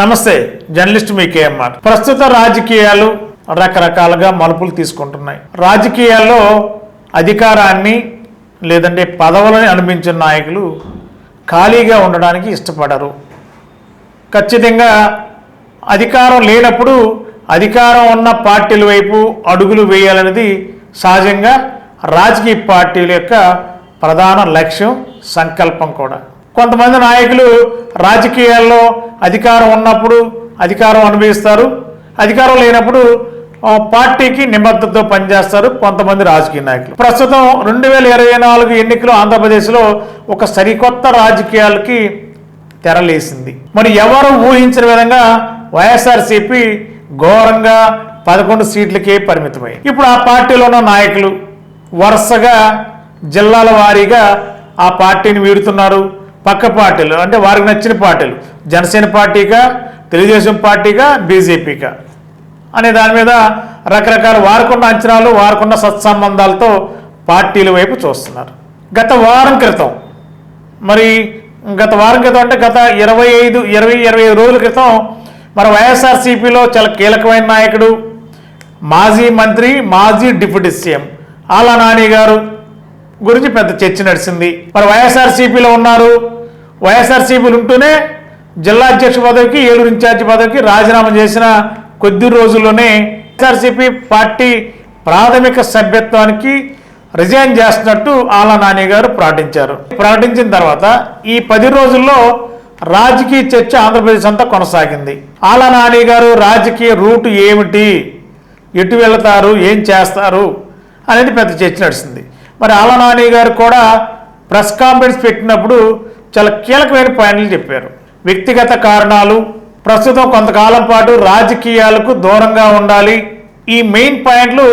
నమస్తే జర్నలిస్ట్ మీ కేఎంఆర్. ప్రస్తుత రాజకీయాలు రకరకాలుగా మలుపులు తీసుకుంటున్నాయి. రాజకీయాల్లో అధికారాన్ని లేదంటే పదవులని అనిపించిన నాయకులు ఖాళీగా ఉండడానికి ఇష్టపడరు. ఖచ్చితంగా అధికారం లేనప్పుడు అధికారం ఉన్న పార్టీల వైపు అడుగులు వేయాలనేది సహజంగా రాజకీయ పార్టీల యొక్క ప్రధాన లక్ష్యం సంకల్పం కూడా. కొంతమంది నాయకులు రాజకీయాల్లో అధికారం ఉన్నప్పుడు అధికారం అనుభవిస్తారు. అధికారం లేనప్పుడు పార్టీకి నిబద్ధతతో పనిచేస్తారు కొంతమంది రాజకీయ నాయకులు. ప్రస్తుతం రెండు వేల ఇరవై నాలుగు ఎన్నికలు ఆంధ్రప్రదేశ్లో ఒక సరికొత్త రాజకీయాలకి తెరలేసింది. మరి ఎవరు ఊహించిన విధంగా వైఎస్ఆర్సీపీ ఘోరంగా పదకొండు సీట్లకే పరిమితమై ఇప్పుడు ఆ పార్టీలో ఉన్న నాయకులు వరుసగా జిల్లాల వారీగా ఆ పార్టీని వీడుతున్నారు. పక్క పార్టీలు అంటే వారికి నచ్చిన పార్టీలు. జనసేన పార్టీగా తెలుగుదేశం పార్టీగా బీజేపీగా అనే దాని మీద రకరకాల వారికున్న అంచనాలు వారికున్న సత్సంబంధాలతో పార్టీల వైపు చూస్తున్నారు. గత వారం క్రితం మరి గత వారం క్రితం అంటే గత ఇరవై ఐదు ఇరవై ఇరవై ఐదు రోజుల క్రితం మరి వైఎస్ఆర్సీపీలో చాలా కీలకమైన నాయకుడు మాజీ మంత్రి మాజీ డిప్యూటీ సీఎం ఆలా నాని గారు గురించి పెద్ద చర్చ నడిచింది. మరి వైఎస్ఆర్సీపీలో ఉన్నారు. వైఎస్ఆర్సీపీలు ఉంటూనే జిల్లా అధ్యక్ష పదవికి ఏలూరు ఇన్ఛార్జి పదవికి రాజీనామా చేసిన కొద్ది రోజుల్లోనే వైఎస్ఆర్సీపీ పార్టీ ప్రాథమిక సభ్యత్వానికి రిజైన్ చేస్తున్నట్టు ఆలా నాని గారు ప్రకటించారు. ప్రకటించిన తర్వాత ఈ పది రోజుల్లో రాజకీయ చర్చ ఆంధ్రప్రదేశ్ అంతా కొనసాగింది. ఆలా నాని గారు రాజకీయ రూట్ ఏమిటి? ఎటు వెళతారు? ఏం చేస్తారు? అనేది పెద్ద చర్చ నడిచింది. మరి ఆలనాని గారు కూడా ప్రెస్ కాన్ఫరెన్స్ పెట్టినప్పుడు చాలా కీలకమైన పాయింట్లు చెప్పారు. వ్యక్తిగత కారణాలు ప్రస్తుతం కొంతకాలం పాటు రాజకీయాలకు దూరంగా ఉండాలి. ఈ మెయిన్ పాయింట్లు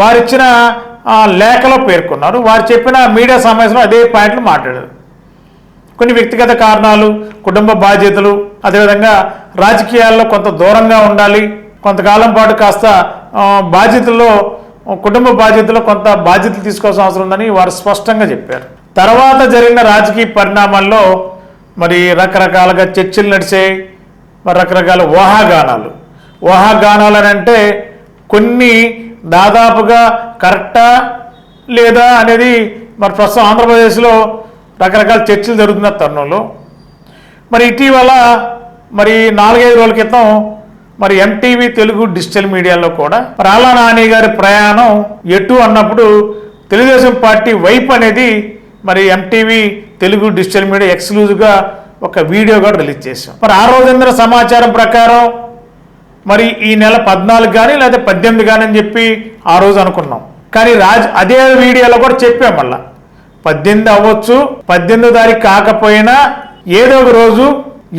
వారిచ్చిన లేఖలో పేర్కొన్నారు. వారు చెప్పిన మీడియా సమావేశంలో అదే పాయింట్లు మాట్లాడారు. కొన్ని వ్యక్తిగత కారణాలు కుటుంబ బాధ్యతలు అదేవిధంగా రాజకీయాల్లో కొంత దూరంగా ఉండాలి. కొంతకాలం పాటు కాస్త బాధ్యతల్లో కుటుంబ బాధ్యతలో కొంత బాధ్యతలు తీసుకోవాల్సిన అవసరం ఉందని వారు స్పష్టంగా చెప్పారు. తర్వాత జరిగిన రాజకీయ పరిణామాల్లో మరి రకరకాలుగా చర్చలు నడిచాయి మరి రకరకాల ఊహాగానాలు. ఊహాగానాలు అని అంటే కొన్ని దాదాపుగా కరెక్టా లేదా అనేది మరి ప్రస్తుతం ఆంధ్రప్రదేశ్లో రకరకాల చర్చలు జరుగుతున్న తరుణంలో. మరి ఇటీవల మరి నాలుగైదు రోజుల క్రితం మరి ఎంటీవీ తెలుగు డిజిటల్ మీడియాలో కూడా రాలా నాని గారి ప్రయాణం ఎటు అన్నప్పుడు తెలుగుదేశం పార్టీ వైప్ అనేది మరి ఎంటీవీ తెలుగు డిజిటల్ మీడియా ఎక్స్క్లూజివ్గా ఒక వీడియో కూడా రిలీజ్ చేశాం. మరి ఆ రోజందర సమాచారం ప్రకారం మరి ఈ నెల పద్నాలుగు కానీ లేదా పద్దెనిమిది కానీ అని చెప్పి ఆ రోజు అనుకున్నాం. కానీ రాజ్ అదే వీడియోలో కూడా చెప్పాం మళ్ళా. పద్దెనిమిది అవ్వచ్చు పద్దెనిమిదో తారీఖు కాకపోయినా ఏదో ఒక రోజు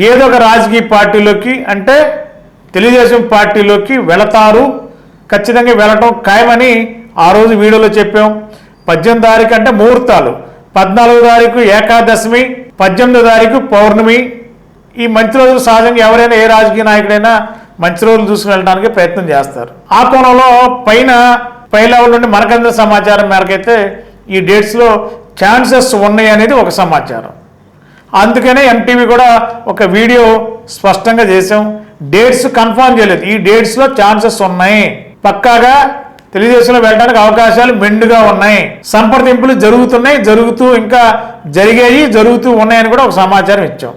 ఏదో ఒక రాజకీయ పార్టీలోకి అంటే తెలుగుదేశం పార్టీలోకి వెళతారు. ఖచ్చితంగా వెళ్ళటం ఖాయమని ఆ రోజు వీడియోలో చెప్పాం. పద్దెనిమిది తారీఖు అంటే ముహూర్తాలు. పద్నాలుగో తారీఖు ఏకాదశమి పద్దెనిమిదో తారీఖు పౌర్ణమి. ఈ మంచి రోజులు సహజంగా ఎవరైనా ఏ రాజకీయ నాయకుడైనా మంచి రోజులు చూసుకుని వెళ్ళడానికి ప్రయత్నం చేస్తారు. ఆ కోణంలో పైన పై లెవెల్ నుండి మనకందరి సమాచారం మేరకైతే ఈ డేట్స్లో ఛాన్సెస్ ఉన్నాయి అనేది ఒక సమాచారం. అందుకనే ఎంటీవీ కూడా ఒక వీడియో స్పష్టంగా చేసాం డేట్స్ కన్ఫర్మ్ చేయలేదు. ఈ డేట్స్లో ఛాన్సెస్ ఉన్నాయి. పక్కాగా తెలుగుదేశంలో వెళ్ళడానికి అవకాశాలు మెండుగా ఉన్నాయి. సంప్రదింపులు జరుగుతున్నాయి. జరుగుతూ ఇంకా జరిగాయి జరుగుతూ ఉన్నాయని కూడా ఒక సమాచారం ఇచ్చాం.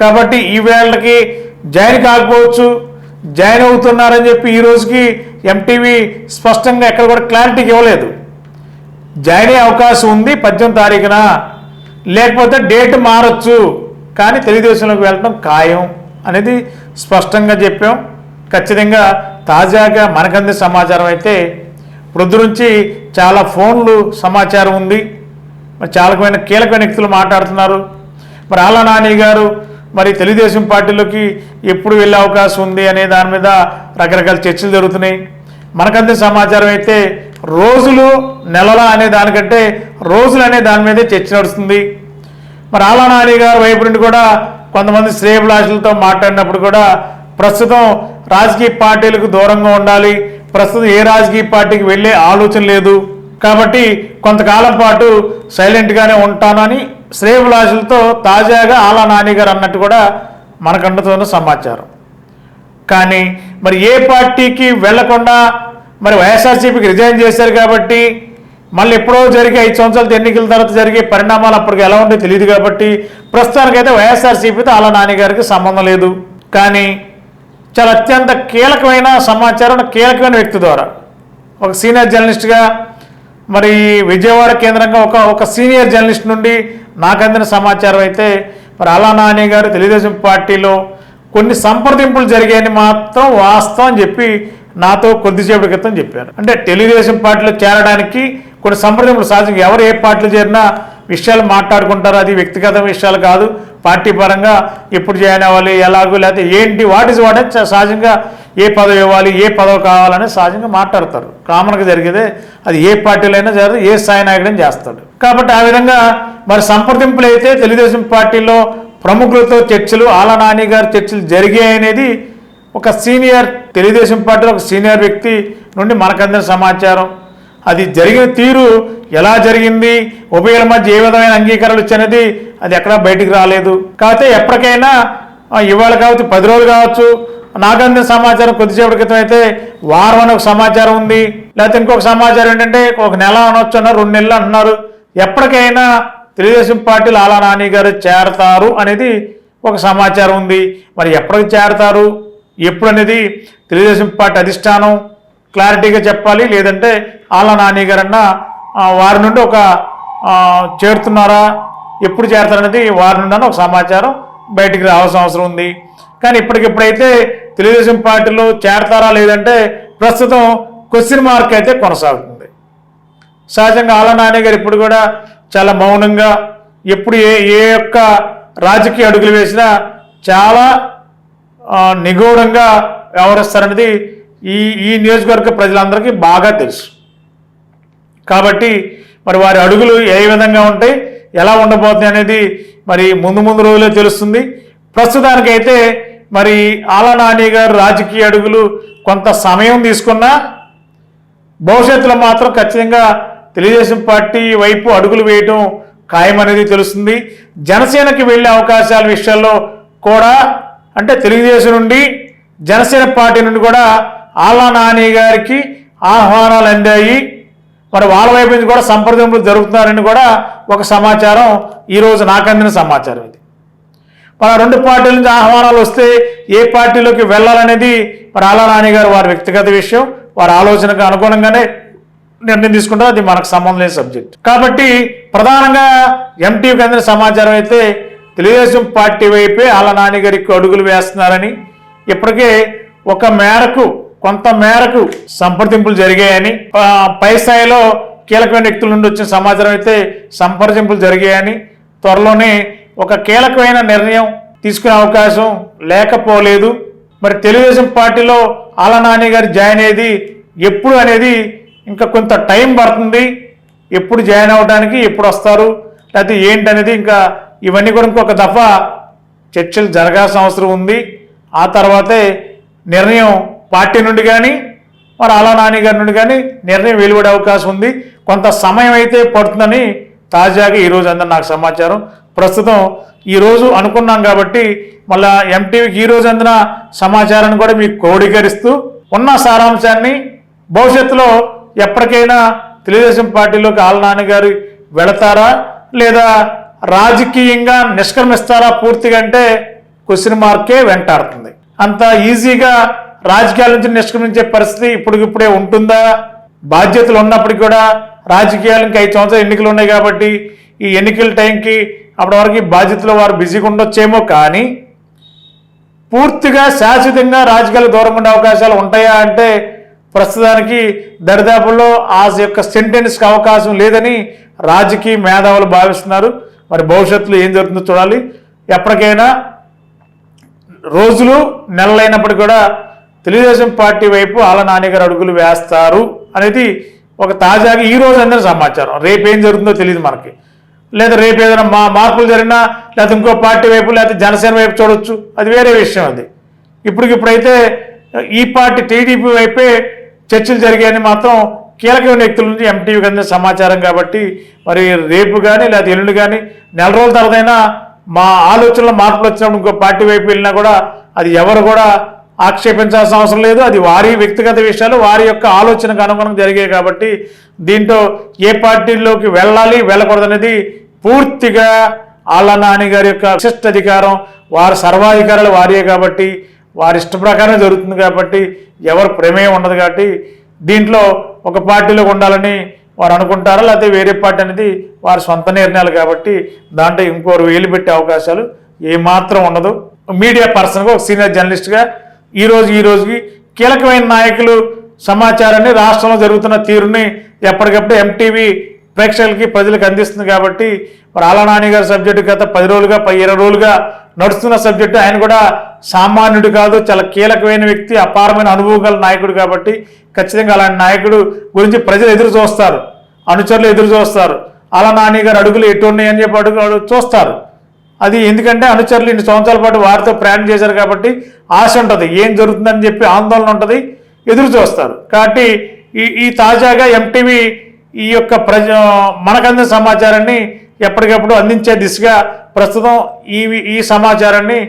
కాబట్టి ఈ వేళకి జాయిన్ కాకపోవచ్చు జాయిన్ అవుతున్నారని చెప్పి ఈ రోజుకి ఎంటీవీ స్పష్టంగా ఎక్కడ కూడా క్లారిటీకి ఇవ్వలేదు. జాయిన్ అయ్యే అవకాశం ఉంది పద్దెనిమిది తారీఖున. లేకపోతే డేట్ మారచ్చు కానీ తెలుగుదేశంలోకి వెళ్ళడం ఖాయం అనేది స్పష్టంగా చెప్పాం. ఖచ్చితంగా తాజాగా మనకంది సమాచారం అయితే ప్రొద్దు నుంచి చాలా ఫోన్లు సమాచారం ఉంది. మరి చాలకమైన కీలకమైన వ్యక్తులు మాట్లాడుతున్నారు. మరి ఆల నాని గారు మరి తెలుగుదేశం పార్టీలోకి ఎప్పుడు వెళ్ళే అవకాశం ఉంది అనే దాని మీద రకరకాల చర్చలు జరుగుతున్నాయి. మనకంతే సమాచారం అయితే రోజులు నెలల అనే దానికంటే రోజులు అనే దాని మీదే చర్చ నడుస్తుంది. మరి ఆలా నాని గారు వైపు నుండి కూడా కొంతమంది శ్రేయభిలాషులతో మాట్లాడినప్పుడు కూడా ప్రస్తుతం రాజకీయ పార్టీలకు దూరంగా ఉండాలి. ప్రస్తుతం ఏ రాజకీయ పార్టీకి వెళ్ళే ఆలోచన లేదు. కాబట్టి కొంతకాలం పాటు సైలెంట్గానే ఉంటానని శ్రేయభిలాషులతో తాజాగా ఆలా నాని గారు అన్నట్టు కూడా మనకంటుతున్న సమాచారం. కానీ మరి ఏ పార్టీకి వెళ్ళకుండా మరి వైఎస్ఆర్సీపీకి రిజైన్ చేశారు కాబట్టి మళ్ళీ ఎప్పుడో జరిగే ఐదు సంవత్సరాలు ఎన్నికల తర్వాత జరిగే పరిణామాలు అప్పటికి ఎలా ఉంటే తెలియదు కాబట్టి ప్రస్తుతానికైతే వైఎస్ఆర్సీపీతో అలా నాన్నగారికి సంబంధం లేదు. కానీ చాలా అత్యంత కీలకమైన సమాచారం కీలకమైన వ్యక్తి ద్వారా ఒక సీనియర్ జర్నలిస్ట్గా మరి విజయవాడ కేంద్రంగా ఒక ఒక సీనియర్ జర్నలిస్ట్ నుండి నాకు అందిన సమాచారం అయితే మరి అలా నాని గారు తెలుగుదేశం పార్టీలో కొన్ని సంప్రదింపులు జరిగాయని మాత్రం వాస్తవం చెప్పి నాతో కొద్దిసేపటి క్రితం చెప్పారు. అంటే తెలుగుదేశం పార్టీలో చేరడానికి కొన్ని సంప్రదింపులు సహజంగా ఎవరు ఏ పార్టీలో చేరినా విషయాలు మాట్లాడుకుంటారు. అది వ్యక్తిగత విషయాలు కాదు. పార్టీ పరంగా ఎప్పుడు జాయిన్ అవ్వాలి ఎలాగో లేకపోతే ఏంటి వాట్ ఇస్ వాట్ అని సహజంగా ఏ పదవి ఇవ్వాలి ఏ పదవి కావాలని సహజంగా మాట్లాడతారు. కామన్గా జరిగేదే అది ఏ పార్టీలో అయినా జరగదు ఏ స్థాయి నాయకుడైనా చేస్తాడు. కాబట్టి ఆ విధంగా మరి సంప్రదింపులు అయితే తెలుగుదేశం పార్టీలో ప్రముఖులతో చర్చలు ఆలా నాని చర్చలు జరిగాయి అనేది ఒక సీనియర్ తెలుగుదేశం పార్టీలో ఒక సీనియర్ వ్యక్తి నుండి మనకందిన సమాచారం. అది జరిగిన తీరు ఎలా జరిగింది? ఉభయల మధ్య ఏ విధమైన అంగీకారాలు ఇచ్చనేది అది ఎక్కడా బయటికి రాలేదు. కాకపోతే ఎప్పటికైనా ఇవాళ కావచ్చు పది రోజులు కావచ్చు నాకు అందిన సమాచారం కొద్దిసేపటి క్రితం అయితే వారం అని ఒక సమాచారం ఉంది. లేకపోతే ఇంకొక సమాచారం ఏంటంటే ఒక నెల అనొచ్చు అన్నారు రెండు నెలలు అంటున్నారు. ఎప్పటికైనా తెలుగుదేశం పార్టీ లాలా నాని గారు చేరతారు అనేది ఒక సమాచారం ఉంది. మరి ఎప్పటికి చేరతారు? ఎప్పుడు అనేది తెలుగుదేశం పార్టీ అధిష్టానం క్లారిటీగా చెప్పాలి లేదంటే ఆళ్ళ నాని గారన్న వారి నుండి ఒక చేరుతున్నారా ఎప్పుడు చేరతారనేది వారి నుండి అన్న ఒక సమాచారం బయటికి రావాల్సిన అవసరం ఉంది. కానీ ఇప్పటికిప్పుడైతే తెలుగుదేశం పార్టీలో చేరతారా లేదంటే ప్రస్తుతం క్వశ్చన్ మార్క్ అయితే కొనసాగుతుంది. సహజంగా ఆళ్ళ నాని గారు ఇప్పుడు కూడా చాలా మౌనంగా ఎప్పుడు ఏ ఏ యొక్క రాజకీయ అడుగులు వేసినా చాలా నిగూఢంగా వ్యవహరిస్తారనేది ఈ ఈ నియోజకవర్గ ప్రజలందరికీ బాగా తెలుసు. కాబట్టి మరి వారి అడుగులు ఏ విధంగా ఉంటాయి ఎలా ఉండబోతుంది అనేది మరి ముందు ముందు రోజులే తెలుస్తుంది. ప్రస్తుతానికైతే మరి ఆలనాని గారు రాజకీయ అడుగులు కొంత సమయం తీసుకున్నా భవిష్యత్తులో మాత్రం ఖచ్చితంగా తెలుగుదేశం పార్టీ వైపు అడుగులు వేయటం ఖాయమనేది తెలుస్తుంది. జనసేనకి వెళ్ళే అవకాశాల విషయాల్లో కూడా అంటే తెలుగుదేశం నుండి జనసేన పార్టీ నుండి కూడా ఆళ్ళ నాని గారికి ఆహ్వానాలు అందాయి. మరి వాళ్ళ వైపు నుంచి కూడా సంప్రదింపులు జరుగుతున్నారని కూడా ఒక సమాచారం ఈరోజు నాకు అందిన సమాచారం ఇది. మరి రెండు పార్టీల నుంచి ఆహ్వానాలు వస్తే ఏ పార్టీలోకి వెళ్ళాలనేది మరి ఆళ్ళ నాని గారు వారి వ్యక్తిగత విషయం వారి ఆలోచనకు అనుగుణంగానే నిర్ణయం తీసుకుంటారు. అది మనకు సంబంధం లేని సబ్జెక్ట్. కాబట్టి ప్రధానంగా ఎంటీకి అందిన సమాచారం అయితే తెలుగుదేశం పార్టీ వైపే ఆళ్ళ నాని గారికి అడుగులు వేస్తున్నారని ఇప్పటికే ఒక మేరకు కొంత మేరకు సంప్రదింపులు జరిగాయని పై స్థాయిలో కీలకమైన వ్యక్తుల నుండి వచ్చిన సమాచారం అయితే సంప్రదింపులు జరిగాయని త్వరలోనే ఒక కీలకమైన నిర్ణయం తీసుకునే అవకాశం లేకపోలేదు. మరి తెలుగుదేశం పార్టీలో ఆల నాని గారు జాయిన్ అయ్యేది ఎప్పుడు అనేది ఇంకా కొంత టైం పడుతుంది. ఎప్పుడు జాయిన్ అవ్వడానికి ఎప్పుడు వస్తారు లేకపోతే ఏంటనేది ఇంకా ఇవన్నీ కూడా ఇంకొక దఫా చర్చలు జరగాల్సిన అవసరం ఉంది. ఆ తర్వాతే నిర్ణయం పార్టీ నుండి కానీ మరి అలా నాని గారి నుండి కానీ నిర్ణయం వెలువడే అవకాశం ఉంది. కొంత సమయం అయితే పడుతుందని తాజాగా ఈరోజు అందరు నాకు సమాచారం. ప్రస్తుతం ఈరోజు అనుకున్నాం కాబట్టి మళ్ళా ఎంటీవీకి ఈ రోజు అందిన సమాచారాన్ని కూడా మీకు క్రోడీకరిస్తూ ఉన్న సారాంశాన్ని భవిష్యత్తులో ఎప్పటికైనా తెలుగుదేశం పార్టీలోకి ఆళ్ళ నాన్నగారు గారు వెళతారా? లేదా రాజకీయంగా నిష్క్రమిస్తారా పూర్తిగా అంటే క్వశ్చన్ మార్కే వెంటాడుతుంది. అంత ఈజీగా రాజకీయాల నుంచి నిష్క్రమించే పరిస్థితి ఇప్పటికిప్పుడే ఉంటుందా? బాధ్యతలు ఉన్నప్పటికీ కూడా రాజకీయాలు ఇంకా ఐదు సంవత్సరాలు ఎన్నికలు ఉన్నాయి కాబట్టి ఈ ఎన్నికల టైంకి అప్పటి వరకు బాధ్యతలు బాధ్యతలో వారు బిజీగా ఉండొచ్చేమో కానీ పూర్తిగా శాశ్వతంగా రాజకీయాలు దూరం ఉండే అవకాశాలు ఉంటాయా అంటే ప్రస్తుతానికి దరిదాపుల్లో ఆ యొక్క సెంటెన్స్కి అవకాశం లేదని రాజకీయ మేధావులు భావిస్తున్నారు. మరి భవిష్యత్తులో ఏం జరుగుతుందో చూడాలి. ఎప్పటికైనా రోజులు నెలలైనప్పటికీ కూడా తెలుగుదేశం పార్టీ వైపు ఆల నాన్నగారు అడుగులు వేస్తారు అనేది ఒక తాజాగా ఈ రోజు అందరి సమాచారం. రేపు ఏం జరుగుతుందో తెలియదు మనకి. లేదా రేపు ఏదైనా మా మార్పులు జరిగినా లేకపోతే ఇంకో పార్టీ వైపు లేకపోతే జనసేన వైపు చూడొచ్చు. అది వేరే విషయం అది. ఇప్పటికిప్పుడైతే ఈ పార్టీ టీడీపీ వైపే చర్చలు జరిగాయని మాత్రం కీలకమైన వ్యక్తుల నుంచి ఎంటీవీకి అందిన సమాచారం కాబట్టి మరి రేపు కానీ లేదా ఎల్లుండి కానీ నెల రోజుల తర్వాతైనా మా ఆలోచనలో మార్పులు వచ్చినప్పుడు ఇంకో పార్టీ వైపు వెళ్ళినా కూడా అది ఎవరు కూడా ఆక్షేపించాల్సిన అవసరం లేదు. అది వారి వ్యక్తిగత విషయాలు వారి యొక్క ఆలోచనకు అనుగుణంగా జరిగాయి కాబట్టి దీంతో ఏ పార్టీలోకి వెళ్ళాలి వెళ్ళకూడదనేది పూర్తిగా ఆళ్ళ నాని గారి యొక్క విశిష్ట అధికారం. వారి సర్వాధికారాలు వారియే కాబట్టి వారి ఇష్ట ప్రకారం జరుగుతుంది కాబట్టి ఎవరు ప్రమేయం ఉండదు కాబట్టి దీంట్లో ఒక పార్టీలో ఉండాలని వారు అనుకుంటారా? లేకపోతే వేరే పార్టీ అనేది వారి సొంత నిర్ణయాలు కాబట్టి దాంట్లో ఇంకోరు వేలు పెట్టే అవకాశాలు ఏమాత్రం ఉండదు. మీడియా పర్సన్గా ఒక సీనియర్ జర్నలిస్ట్గా ఈ రోజు ఈ రోజుకి కీలకమైన నాయకులు సమాచారాన్ని రాష్ట్రంలో జరుగుతున్న తీరుని ఎప్పటికప్పుడు ఎంటీవీ ప్రేక్షకులకి ప్రజలకు అందిస్తుంది కాబట్టి మరి ఆలా గారి సబ్జెక్టు గత పది రోజులుగా పది ఇరవై రోజులుగా నడుస్తున్న సబ్జెక్టు. ఆయన కూడా సామాన్యుడు కాదు చాలా కీలకమైన వ్యక్తి అపారమైన అనుభవం గల నాయకుడు కాబట్టి ఖచ్చితంగా అలాంటి నాయకుడు గురించి ప్రజలు ఎదురు చూస్తారు. అనుచరులు ఎదురు చూస్తారు. అలా నాని గారు అడుగులు ఎటు ఉన్నాయని చెప్పి అడుగు చూస్తారు. అది ఎందుకంటే అనుచరులు ఇన్ని సంవత్సరాల పాటు వారితో ప్రయాణం చేశారు కాబట్టి ఆశ ఉంటుంది. ఏం జరుగుతుందని చెప్పి ఆందోళన ఉంటుంది. ఎదురు చూస్తారు. కాబట్టి ఈ ఈ తాజాగా ఎంటీవీ ఈ యొక్క ప్రజ మనకందిన సమాచారాన్ని ఎప్పటికప్పుడు అందించే దిశగా ప్రస్తుతం ఈ ఈ సమాచారాన్ని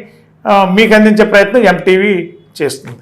మీకు అందించే ప్రయత్నం ఎంటీవీ చేస్తుంది.